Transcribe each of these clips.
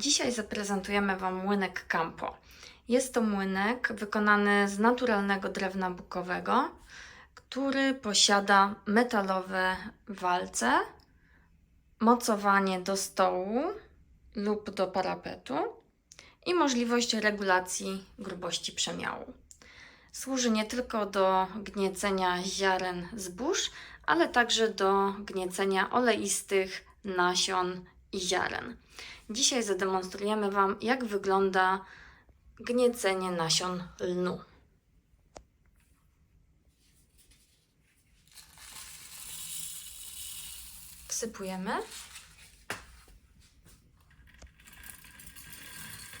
Dzisiaj zaprezentujemy Wam młynek Campo. Jest to młynek wykonany z naturalnego drewna bukowego, który posiada metalowe walce, mocowanie do stołu lub do parapetu i możliwość regulacji grubości przemiału. Służy nie tylko do gniecenia ziaren zbóż, ale także do gniecenia oleistych nasion i ziaren. Dzisiaj zademonstrujemy Wam, jak wygląda gniecenie nasion lnu. Wsypujemy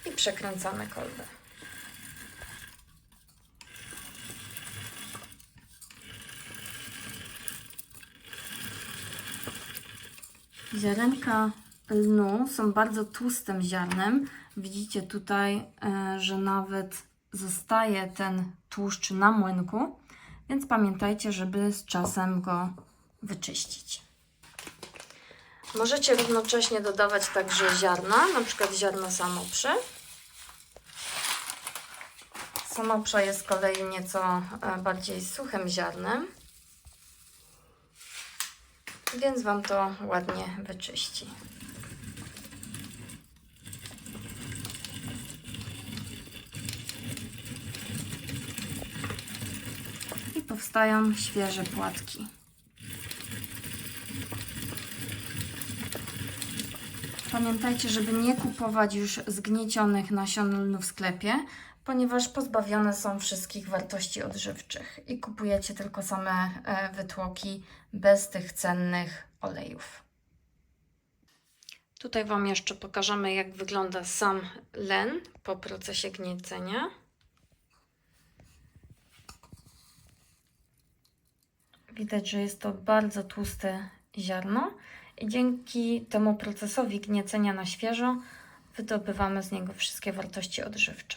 i przekręcamy kolbę. Ziarenka lnu są bardzo tłustym ziarnem. Widzicie tutaj, e, że nawet zostaje ten tłuszcz na młynku, więc pamiętajcie, żeby z czasem go wyczyścić. Możecie równocześnie dodawać także ziarna, na przykład ziarno samoprze. Samoprza jest z kolei nieco e, bardziej suchym ziarnem, więc Wam to ładnie wyczyści. I powstają świeże płatki. Pamiętajcie, żeby nie kupować już zgniecionych nasion lnu w sklepie, ponieważ pozbawione są wszystkich wartości odżywczych i kupujecie tylko same e, wytłoki bez tych cennych olejów. Tutaj Wam jeszcze pokażemy, jak wygląda sam len po procesie gniecenia. Widać, że jest to bardzo tłuste ziarno i dzięki temu procesowi gniecenia na świeżo wydobywamy z niego wszystkie wartości odżywcze.